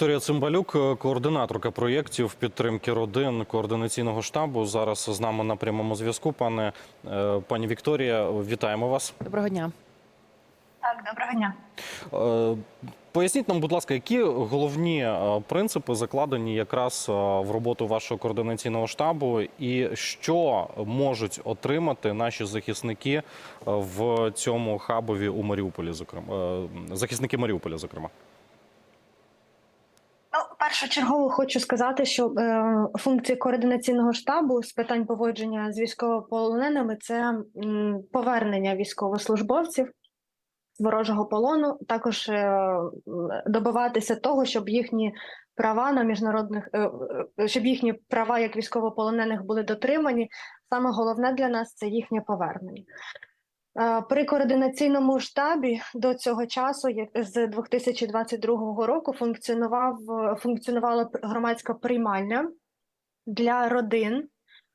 Вікторія Цимбалюк, е, координаторка проєктів підтримки родин координаційного штабу. Зараз з нами на прямому зв'язку. Пане е, пані Вікторія, вітаємо вас. Доброго дня. Так, доброго дня. Е, Поясніть нам, будь ласка, які головні принципи закладені якраз в роботу вашого координаційного штабу, і що можуть отримати наші захисники в цьому хабові у Маріуполі, зокрема захисники Маріуполя, зокрема. Першочергово хочу сказати, що е, функції координаційного штабу з питань поводження з військовополоненими це повернення військовослужбовців ворожого полону, також е, добиватися того, щоб їхні права на міжнародних е, щоб їхні права як військовополонених були дотримані. Саме головне для нас це їхнє повернення. При координаційному штабі до цього часу, як з 2022 року, функціонував функціонувала громадська приймальня для родин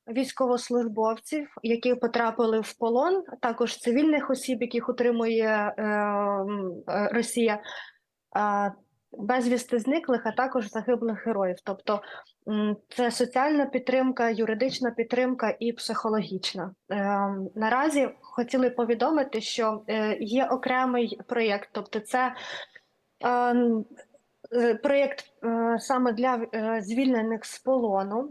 військовослужбовців, які потрапили в полон, також цивільних осіб, яких утримує е, е, Росія. Безвісти зниклих, а також загиблих героїв. Тобто це соціальна підтримка, юридична підтримка і психологічна. Е, Наразі хотіли повідомити, що е, є окремий проєкт, тобто це е, м, е, проєкт е, саме для звільнених з полону.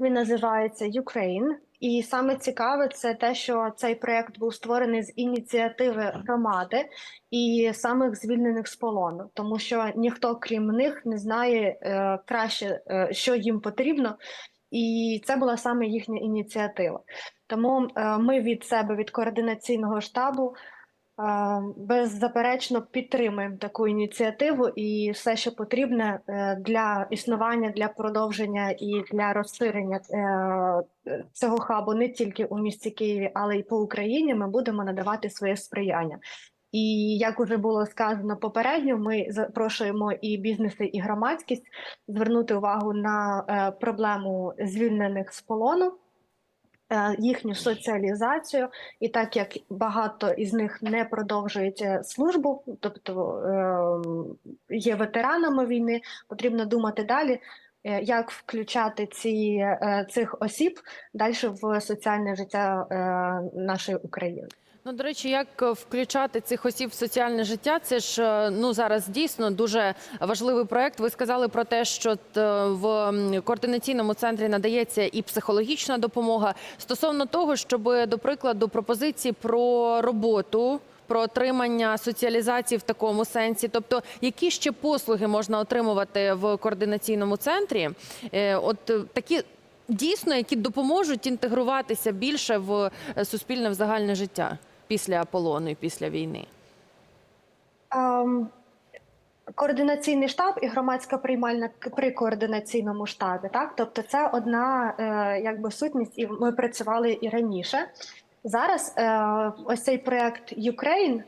Він називається Ukraine. І саме цікаве це те, що цей проект був створений з ініціативи громади і самих звільнених з полону, тому що ніхто крім них не знає е, краще, е, що їм потрібно, і це була саме їхня ініціатива. Тому е, ми від себе, від координаційного штабу, беззаперечно підтримуємо таку ініціативу і все, що потрібне е, для існування, для продовження і для розширення е, цього хабу не тільки у місті Києві, але й по Україні. Ми будемо надавати своє сприяння. І як уже було сказано попередньо, ми запрошуємо і бізнеси, і громадськість звернути увагу на е, проблему звільнених з полону, їхню соціалізацію, і так як багато із них не продовжують е, службу, тобто е, є ветеранами війни, потрібно думати далі. е, Як включати ці е, цих осіб далі в соціальне життя е, нашої України? Ну, до речі, як е, включати цих осіб в соціальне життя? Це ж е, ну зараз дійсно дуже важливий проект. Ви сказали про те, що в координаційному центрі надається і психологічна допомога стосовно того, щоб, до прикладу, пропозиції про роботу. Про отримання соціалізації в такому сенсі, тобто які ще послуги можна отримувати в координаційному центрі, Е, от е, такі дійсно, які допоможуть інтегруватися більше в е, суспільне в загальне життя після полону і після війни. Um... Координаційний штаб і громадська приймальна при координаційному штабі, так тобто це одна е, якби сутність, і ми працювали і раніше. Зараз е, ось цей проект Ukraine,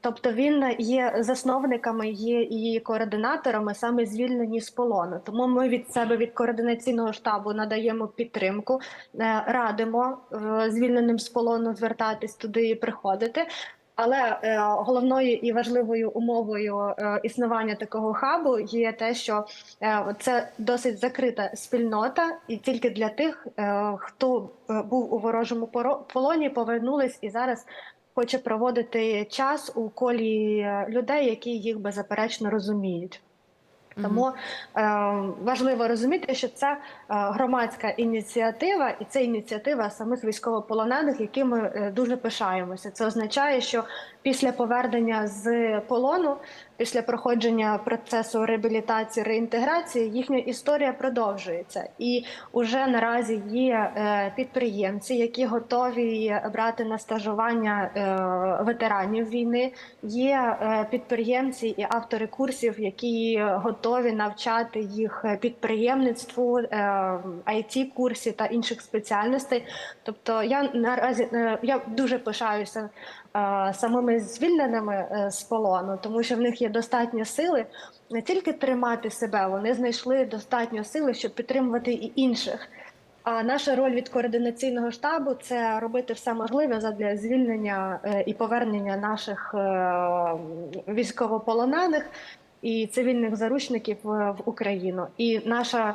тобто він є засновниками, є і координаторами саме звільнені з полону. Тому ми від себе від координаційного штабу надаємо підтримку, е, радимо е, звільненим з полону звертатись туди і приходити. Але е, головною і важливою умовою існування такого хабу є те, що це досить закрита спільнота, і тільки для тих, хто був у ворожому полоні, повернулись і зараз хоче проводити час у колі е, людей, які їх беззаперечно розуміють. Тому е, важливо розуміти, що це е, громадська ініціатива, і це ініціатива самих військовополонених, якими е, дуже пишаємося. Це означає, що після повернення з полону, після проходження процесу реабілітації реінтеграції, їхня історія продовжується. І уже наразі є е, підприємці, які готові брати на стажування е, ветеранів війни. Є е, підприємці і автори курсів, які готові навчати їх підприємництву, it курсів та інших спеціальностей. Тобто, я наразі е, я дуже пишаюся е, самими звільненими е, з полону, тому що в них є достатньо сили не тільки тримати себе, вони знайшли достатньо сили, щоб підтримувати і інших. А наша роль від координаційного штабу це робити все можливе задля звільнення е, і повернення наших е, військовополонених. І цивільних заручників в, в Україну. І наша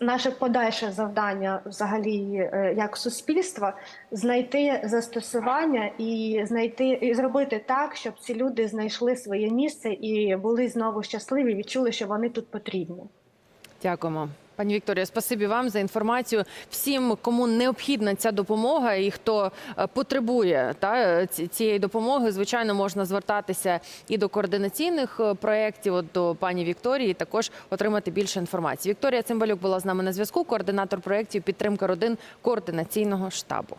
наше подальше завдання, взагалі, е, як суспільства, знайти застосування і знайти і зробити так, щоб ці люди знайшли своє місце і були знову щасливі, відчули, що вони тут потрібні. Дякуємо. Пані Вікторія, спасибі вам за інформацію. Всім, кому необхідна ця допомога і хто е, потребує та, цієї допомоги, звичайно, можна звертатися і до координаційних е, проєктів, от до пані Вікторії, також отримати більше інформації. Вікторія Цимбалюк була з нами на зв'язку, координатор проєктів підтримка родин координаційного штабу.